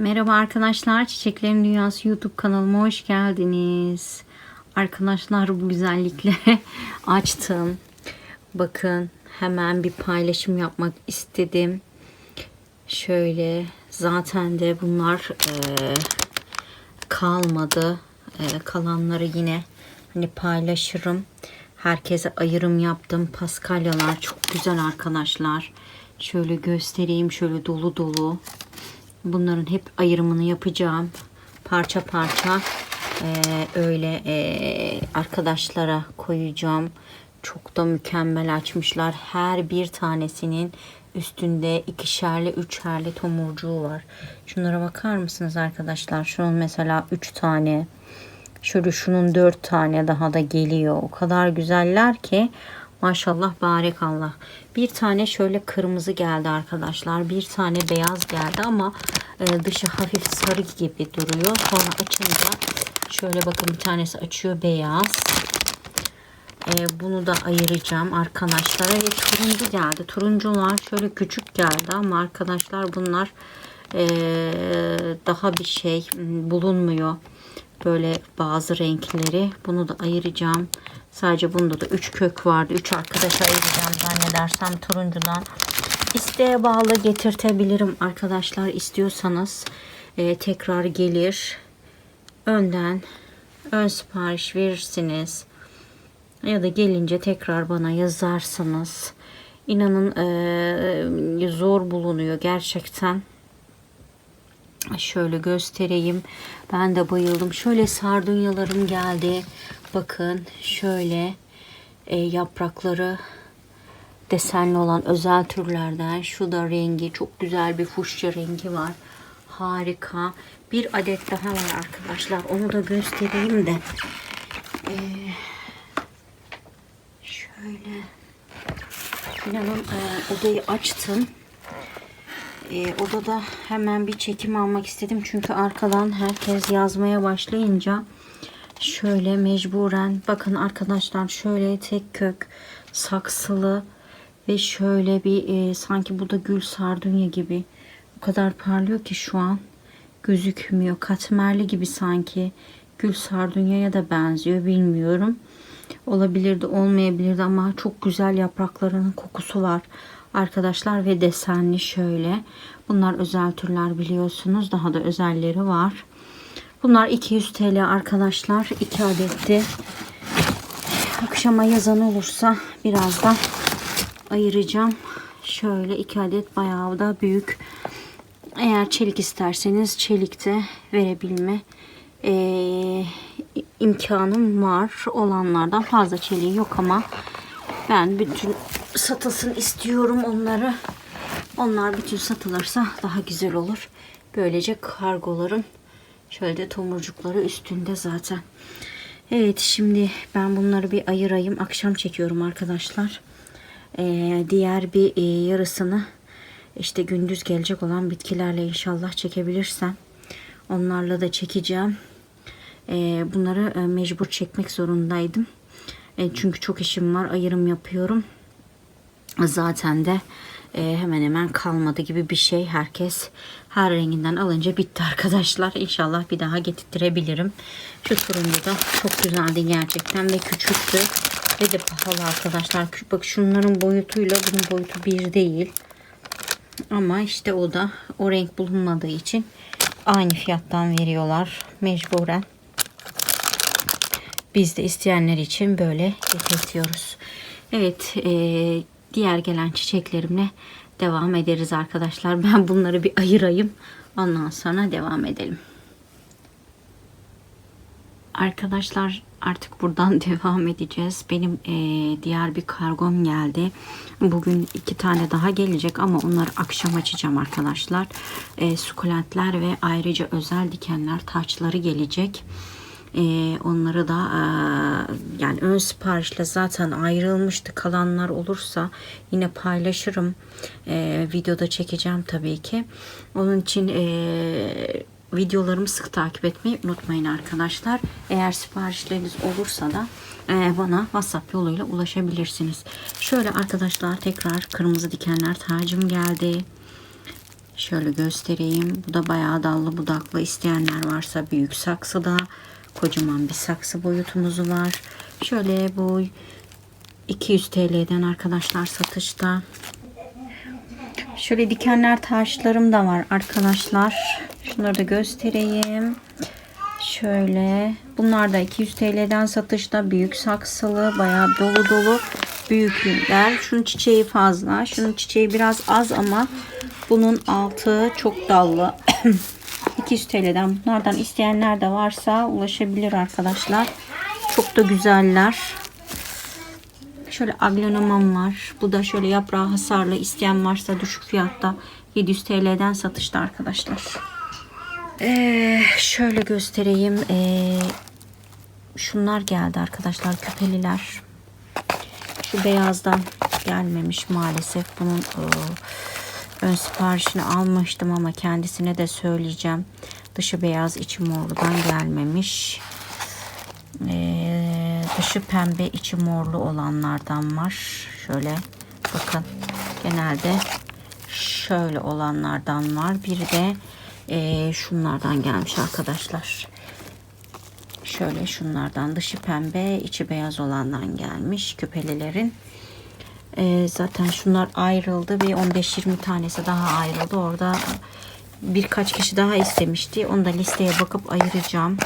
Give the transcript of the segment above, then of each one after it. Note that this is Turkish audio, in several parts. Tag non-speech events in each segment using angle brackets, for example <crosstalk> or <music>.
Merhaba arkadaşlar. Çiçeklerin Dünyası YouTube kanalıma hoş geldiniz. Arkadaşlar bu güzellikleri <laughs> açtım. Bakın hemen bir paylaşım yapmak istedim. Şöyle zaten de bunlar eee, kalmadı. Eee, kalanları yine hani paylaşırım. Herkese ayırım yaptım. Paskalyalar çok güzel arkadaşlar. Şöyle göstereyim. Şöyle dolu dolu. Bunların hep ayrımını yapacağım. Parça parça eee, öyle eee, arkadaşlara koyacağım. Çok da mükemmel açmışlar. Her bir tanesinin üstünde ikişerli, üçerli tomurcuğu var. Şunlara bakar mısınız arkadaşlar? Şunun mesela üç tane. Şöyle şunun dört tane daha da geliyor. O kadar güzeller ki maşallah barekallah. Bir tane şöyle kırmızı geldi arkadaşlar. Bir tane beyaz geldi ama e, dışı hafif sarı gibi duruyor. Sonra açınca şöyle bakın bir tanesi açıyor beyaz. E, bunu da ayıracağım arkadaşlara. Ve turuncu geldi. Turuncular şöyle küçük geldi ama arkadaşlar bunlar e, daha bir şey bulunmuyor. Böyle bazı renkleri. Bunu da ayıracağım. Sadece bunda da 3 kök vardı. 3 arkadaşa ayıracağım zannedersem turuncudan. İsteğe bağlı getirtebilirim arkadaşlar. istiyorsanız e, tekrar gelir. Önden ön sipariş verirsiniz. Ya da gelince tekrar bana yazarsınız. İnanın e, zor bulunuyor gerçekten. Şöyle göstereyim. Ben de bayıldım. Şöyle sardunyalarım geldi. Bakın şöyle e, yaprakları desenli olan özel türlerden. Şu da rengi çok güzel bir fuşya rengi var. Harika. Bir adet daha var arkadaşlar. Onu da göstereyim de. E, şöyle. İnanın e, odayı açtım. E, odada hemen bir çekim almak istedim. Çünkü arkadan herkes yazmaya başlayınca şöyle mecburen bakın arkadaşlar şöyle tek kök saksılı ve şöyle bir e, sanki bu da gül sardunya gibi o kadar parlıyor ki şu an gözükmüyor. Katmerli gibi sanki gül sardunyaya da benziyor bilmiyorum. Olabilirdi olmayabilirdi ama çok güzel yapraklarının kokusu var arkadaşlar ve desenli şöyle. Bunlar özel türler biliyorsunuz. Daha da özelleri var. Bunlar 200 TL arkadaşlar. 2 adetti. Akşama yazan olursa birazdan ayıracağım. Şöyle 2 adet bayağı da büyük. Eğer çelik isterseniz çelikte verebilme eee, imkanım var. Olanlardan fazla çeliği yok ama ben bütün satılsın istiyorum onları. Onlar bütün satılırsa daha güzel olur. Böylece kargoların şöyle de tomurcukları üstünde zaten. Evet şimdi ben bunları bir ayırayım. Akşam çekiyorum arkadaşlar. Ee, diğer bir e, yarısını işte gündüz gelecek olan bitkilerle inşallah çekebilirsem onlarla da çekeceğim. Ee, bunları e, mecbur çekmek zorundaydım. E, çünkü çok işim var. Ayırım yapıyorum. Zaten de e, hemen hemen kalmadı gibi bir şey. Herkes her renginden alınca bitti arkadaşlar. İnşallah bir daha getirtirebilirim. Şu turuncu da çok güzeldi gerçekten ve küçüktü. Ve de pahalı arkadaşlar. Bak şunların boyutuyla bunun boyutu bir değil. Ama işte o da o renk bulunmadığı için aynı fiyattan veriyorlar mecburen. Biz de isteyenler için böyle getirtiyoruz. Evet, e, diğer gelen çiçeklerimle devam ederiz arkadaşlar. <laughs> Ben bunları bir ayırayım. Ondan sonra devam edelim. Arkadaşlar artık buradan <laughs> devam edeceğiz. Benim e, diğer bir kargom geldi. Bugün iki tane daha gelecek ama onları akşam açacağım arkadaşlar. E, sukulentler ve ayrıca özel dikenler taçları gelecek. E, onları da e, yani ön siparişle zaten ayrılmıştı. Kalanlar olursa yine paylaşırım. E, videoda çekeceğim tabii ki. Onun için e, videolarımı sık takip etmeyi unutmayın arkadaşlar. Eğer siparişleriniz olursa da e, bana WhatsApp yoluyla ulaşabilirsiniz. Şöyle arkadaşlar tekrar kırmızı dikenler tacım geldi. Şöyle göstereyim. Bu da bayağı dallı budaklı. İsteyenler varsa büyük saksıda. Kocaman bir saksı boyutumuz var. Şöyle bu 200 TL'den arkadaşlar satışta. Şöyle dikenler taşlarım da var arkadaşlar. Şunları da göstereyim. Şöyle bunlar da 200 TL'den satışta büyük saksılı bayağı dolu dolu büyükler. Şunun çiçeği fazla. Şunun çiçeği biraz az ama bunun altı çok dallı. <clears throat> 200 TL'den bunlardan isteyenler de varsa ulaşabilir arkadaşlar. Çok da güzeller. Şöyle aglonomam var. Bu da şöyle yaprağı hasarlı isteyen varsa düşük fiyatta 700 TL'den satışta arkadaşlar. Ee, şöyle göstereyim. Ee, şunlar geldi arkadaşlar. Küpeliler. Şu beyazdan gelmemiş maalesef. Bunun e, ön siparişini almıştım ama kendisine de söyleyeceğim. Dışı beyaz içi morludan gelmemiş. Ee, dışı pembe içi morlu olanlardan var. Şöyle bakın genelde şöyle olanlardan var. Bir de e, şunlardan gelmiş arkadaşlar. Şöyle şunlardan dışı pembe içi beyaz olandan gelmiş küpelilerin. Ee, zaten şunlar ayrıldı. Bir 15-20 tanesi daha ayrıldı. Orada birkaç kişi daha istemişti. Onu da listeye bakıp ayıracağım.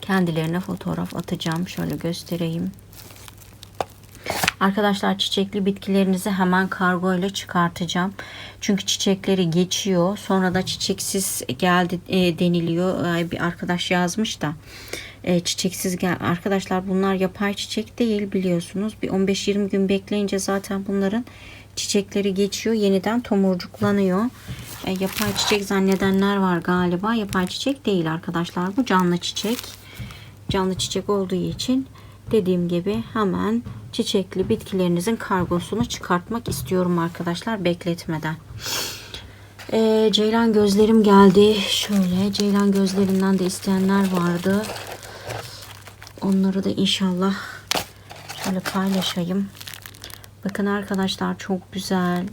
Kendilerine fotoğraf atacağım. Şöyle göstereyim. Arkadaşlar çiçekli bitkilerinizi hemen kargo ile çıkartacağım. Çünkü çiçekleri geçiyor. Sonra da çiçeksiz geldi e, deniliyor. E, bir arkadaş yazmış da e, çiçeksiz gel. Arkadaşlar bunlar yapay çiçek değil biliyorsunuz. Bir 15-20 gün bekleyince zaten bunların çiçekleri geçiyor. Yeniden tomurcuklanıyor. E, yapay çiçek zannedenler var galiba. Yapay çiçek değil arkadaşlar. Bu canlı çiçek. Canlı çiçek olduğu için dediğim gibi hemen çiçekli bitkilerinizin kargosunu çıkartmak istiyorum arkadaşlar bekletmeden. Ee, ceylan gözlerim geldi. Şöyle ceylan gözlerinden de isteyenler vardı. Onları da inşallah şöyle paylaşayım. Bakın arkadaşlar çok güzel,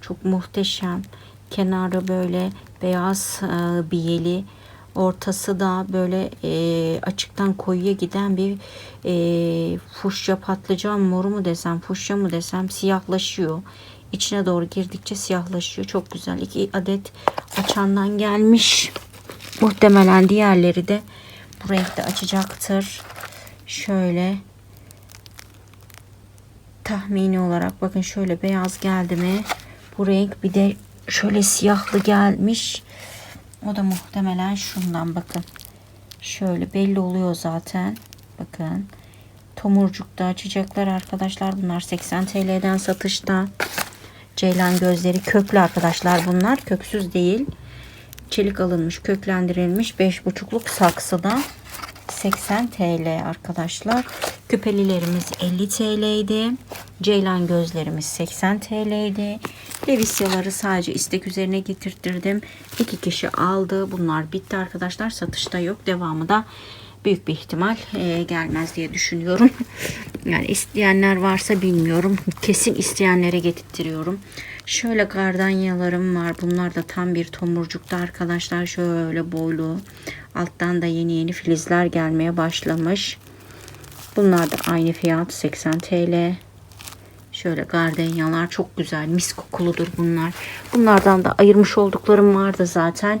çok muhteşem. Kenarı böyle beyaz e, biyeli, ortası da böyle e, açıktan koyuya giden bir e, fuşya patlıcan moru mu desem, fuşya mı desem siyahlaşıyor. İçine doğru girdikçe siyahlaşıyor. Çok güzel. İki adet açandan gelmiş. Muhtemelen diğerleri de bu renkte açacaktır. Şöyle. Tahmini olarak bakın şöyle beyaz geldi mi? Bu renk bir de şöyle siyahlı gelmiş. O da muhtemelen şundan bakın. Şöyle belli oluyor zaten. Bakın. Tomurcukta açacaklar arkadaşlar. Bunlar 80 TL'den satışta. Ceylan gözleri köklü arkadaşlar bunlar. Köksüz değil. Çelik alınmış köklendirilmiş 5,5'luk saksıda 80 TL arkadaşlar. Küpelilerimiz 50 TL'ydi. Ceylan gözlerimiz 80 TL'ydi. Revisyaları sadece istek üzerine getirttirdim. İki kişi aldı. Bunlar bitti arkadaşlar. Satışta yok. Devamı da büyük bir ihtimal e, gelmez diye düşünüyorum. <laughs> yani isteyenler varsa bilmiyorum. Kesin isteyenlere getirtiyorum. Şöyle gardanyalarım var. Bunlar da tam bir tomurcukta arkadaşlar. Şöyle boylu. Alttan da yeni yeni filizler gelmeye başlamış. Bunlar da aynı fiyat 80 TL. Şöyle gardanyalar çok güzel. Mis kokuludur bunlar. Bunlardan da ayırmış olduklarım vardı zaten.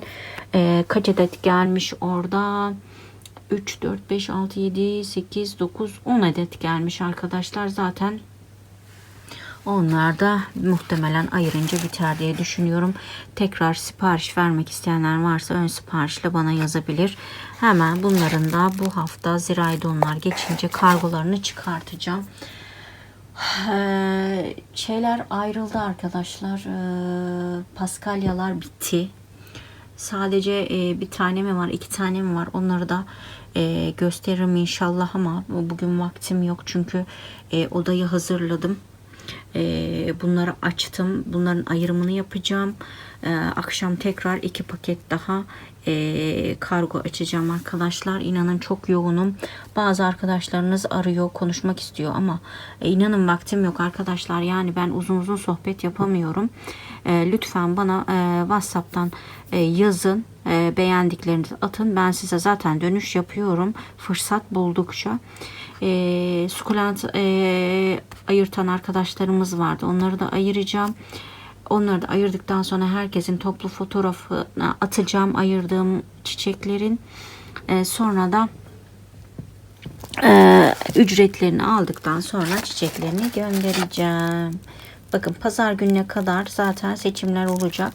Ee, kaç adet gelmiş orada? 3, 4, 5, 6, 7, 8, 9, 10 adet gelmiş arkadaşlar. Zaten onlar da muhtemelen ayırınca biter diye düşünüyorum. Tekrar sipariş vermek isteyenler varsa ön siparişle bana yazabilir. Hemen bunların da bu hafta ziraydonlar geçince kargolarını çıkartacağım. Ee, şeyler ayrıldı arkadaşlar. Ee, paskalyalar bitti. Sadece e, bir tane mi var, iki tane mi var? Onları da e, gösteririm inşallah ama bugün vaktim yok çünkü e, odayı hazırladım. Ee, bunları açtım. Bunların ayrımını yapacağım. Ee, akşam tekrar iki paket daha e, kargo açacağım arkadaşlar. İnanın çok yoğunum. Bazı arkadaşlarınız arıyor, konuşmak istiyor ama e, inanın vaktim yok arkadaşlar. Yani ben uzun uzun sohbet yapamıyorum. E, lütfen bana e, WhatsApp'tan e, yazın. E, beğendiklerinizi atın. Ben size zaten dönüş yapıyorum. Fırsat buldukça. E, sukulent e, ayırtan arkadaşlarımız vardı. Onları da ayıracağım. Onları da ayırdıktan sonra herkesin toplu fotoğrafını atacağım ayırdığım çiçeklerin. Ee, sonra da e, ücretlerini aldıktan sonra çiçeklerini göndereceğim. Bakın pazar gününe kadar zaten seçimler olacak.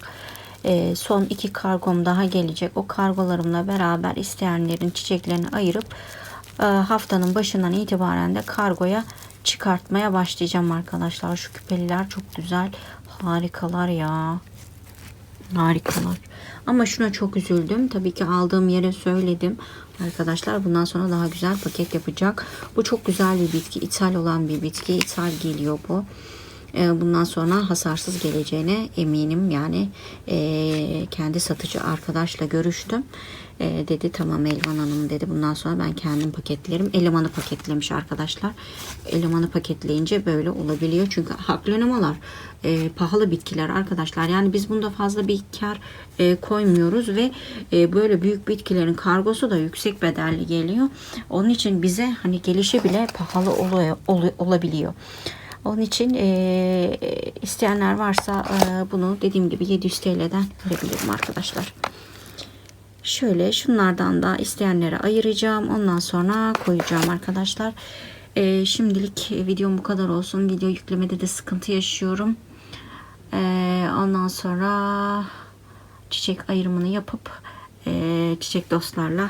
Ee, son iki kargom daha gelecek. O kargolarımla beraber isteyenlerin çiçeklerini ayırıp e, haftanın başından itibaren de kargoya çıkartmaya başlayacağım arkadaşlar. Şu küpeliler çok güzel. Harikalar ya. Harikalar. Ama şuna çok üzüldüm. Tabii ki aldığım yere söyledim. Arkadaşlar bundan sonra daha güzel paket yapacak. Bu çok güzel bir bitki. İthal olan bir bitki. İthal geliyor bu. Ee, Bundan sonra hasarsız geleceğine eminim. Yani e, kendi satıcı arkadaşla görüştüm. E, dedi tamam Elvan Hanım dedi. Bundan sonra ben kendim paketlerim. Elemanı paketlemiş arkadaşlar. Elemanı paketleyince böyle olabiliyor. Çünkü haklönemalar e, pahalı bitkiler arkadaşlar. Yani biz bunda fazla bir kar e, koymuyoruz ve e, böyle büyük bitkilerin kargosu da yüksek bedelli geliyor. Onun için bize hani gelişi bile pahalı oluyor, ol- olabiliyor. Onun için e, isteyenler varsa e, bunu dediğim gibi 700 TL'den verebilirim arkadaşlar. Şöyle şunlardan da isteyenlere ayıracağım. Ondan sonra koyacağım arkadaşlar. E, şimdilik videom bu kadar olsun. Video yüklemede de sıkıntı yaşıyorum. E, ondan sonra çiçek ayrımını yapıp e, çiçek dostlarla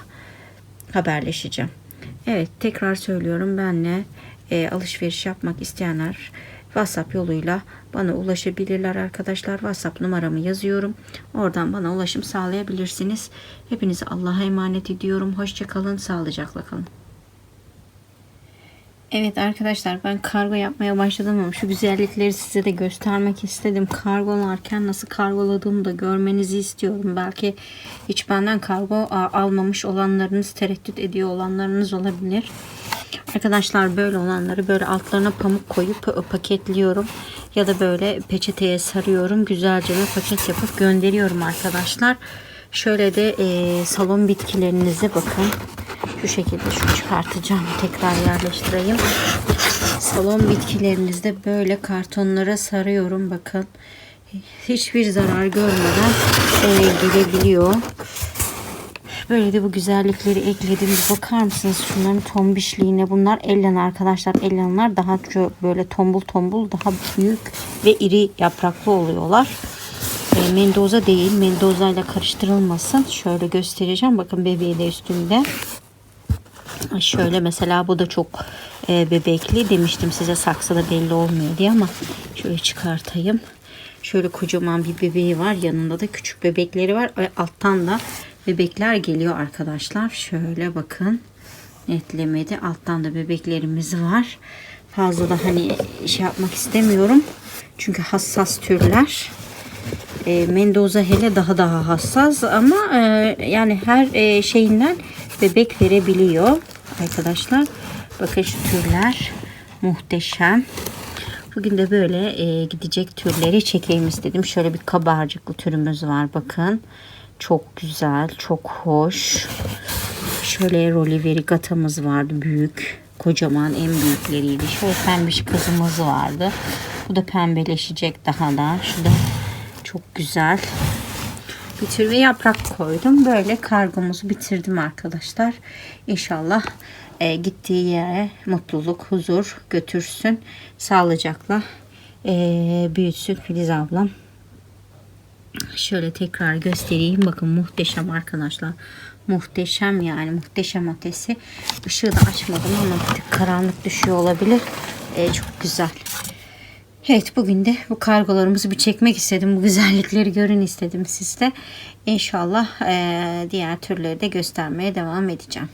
haberleşeceğim. Evet tekrar söylüyorum benle e, alışveriş yapmak isteyenler WhatsApp yoluyla bana ulaşabilirler arkadaşlar. WhatsApp numaramı yazıyorum. Oradan bana ulaşım sağlayabilirsiniz. Hepinizi Allah'a emanet ediyorum. Hoşçakalın, sağlıcakla kalın. Evet arkadaşlar ben kargo yapmaya başladım ama şu güzellikleri size de göstermek istedim. Kargolarken nasıl kargoladığımı da görmenizi istiyorum. Belki hiç benden kargo almamış olanlarınız, tereddüt ediyor olanlarınız olabilir. Arkadaşlar böyle olanları böyle altlarına pamuk koyup e, paketliyorum. Ya da böyle peçeteye sarıyorum. Güzelce bir paket yapıp gönderiyorum arkadaşlar. Şöyle de e, salon bitkilerinize bakın. Şu şekilde şunu çıkartacağım. Tekrar yerleştireyim. Salon bitkilerinizde böyle kartonlara sarıyorum. Bakın. Hiçbir zarar görmeden e, gelebiliyor. Böyle de bu güzellikleri ekledim. Bir bakar mısınız şunların tombişliğine? Bunlar ellen arkadaşlar. Ellenler daha çok böyle tombul tombul daha büyük ve iri yapraklı oluyorlar. E, Mendoza değil. Mendoza ile karıştırılmasın. Şöyle göstereceğim. Bakın bebeği de üstünde. Şöyle mesela bu da çok e, bebekli demiştim size saksıda belli olmuyor diye ama şöyle çıkartayım. Şöyle kocaman bir bebeği var. Yanında da küçük bebekleri var. Ve alttan da bebekler geliyor arkadaşlar. Şöyle bakın. Netlemedi. Alttan da bebeklerimiz var. Fazla da hani şey yapmak istemiyorum. Çünkü hassas türler. E, Mendoza hele daha daha hassas ama e, yani her e, şeyinden bebek verebiliyor arkadaşlar. Bakın şu türler muhteşem. Bugün de böyle e, gidecek türleri çekeyim istedim. Şöyle bir kabarcıklı türümüz var bakın. Çok güzel, çok hoş. Şöyle roliveri gatamız vardı büyük. Kocaman en büyükleriydi. Şöyle pembiş kızımız vardı. Bu da pembeleşecek daha da. Şu da çok güzel. Bir tür yaprak koydum. Böyle kargomuzu bitirdim arkadaşlar. İnşallah e, gittiği yere mutluluk, huzur götürsün. Sağlıcakla e, büyütsün Filiz ablam. Şöyle tekrar göstereyim. Bakın muhteşem arkadaşlar. Muhteşem yani muhteşem ötesi. Işığı da açmadım ama bir tık karanlık düşüyor olabilir. E, çok güzel. Evet bugün de bu kargolarımızı bir çekmek istedim. Bu güzellikleri görün istedim sizde. İnşallah e, diğer türleri de göstermeye devam edeceğim.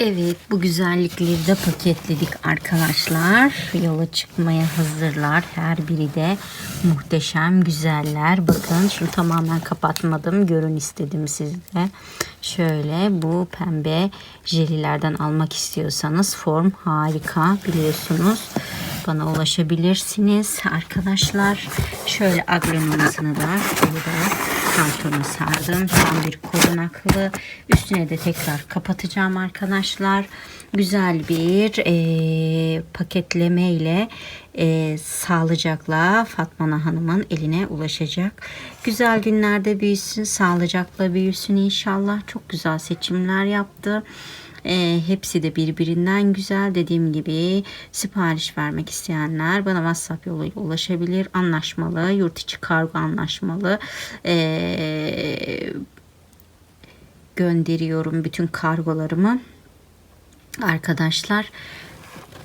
Evet bu güzellikleri de paketledik arkadaşlar. Yola çıkmaya hazırlar. Her biri de muhteşem güzeller. Bakın şunu tamamen kapatmadım. Görün istedim sizde. Şöyle bu pembe jelilerden almak istiyorsanız form harika biliyorsunuz. Bana ulaşabilirsiniz arkadaşlar. Şöyle agrononasını da şöyle de kartona sardım. Tam bir korunaklı. Üstüne de tekrar kapatacağım arkadaşlar. Güzel bir e, paketleme ile e, sağlıcakla Fatmana Hanım'ın eline ulaşacak. Güzel günlerde büyüsün, sağlıcakla büyüsün inşallah. Çok güzel seçimler yaptı. E, hepsi de birbirinden güzel. Dediğim gibi sipariş vermek isteyenler bana WhatsApp yoluyla ulaşabilir. Anlaşmalı, yurt içi kargo anlaşmalı. E, gönderiyorum bütün kargolarımı. Arkadaşlar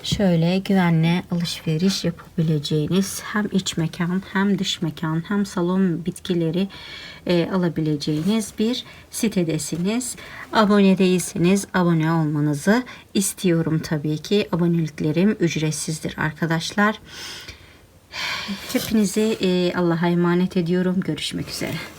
şöyle güvenle alışveriş yapabileceğiniz hem iç mekan hem dış mekan hem salon bitkileri e, alabileceğiniz bir sitedesiniz. Abone değilseniz abone olmanızı istiyorum tabii ki. Aboneliklerim ücretsizdir arkadaşlar. Hepinizi e, Allah'a emanet ediyorum. Görüşmek üzere.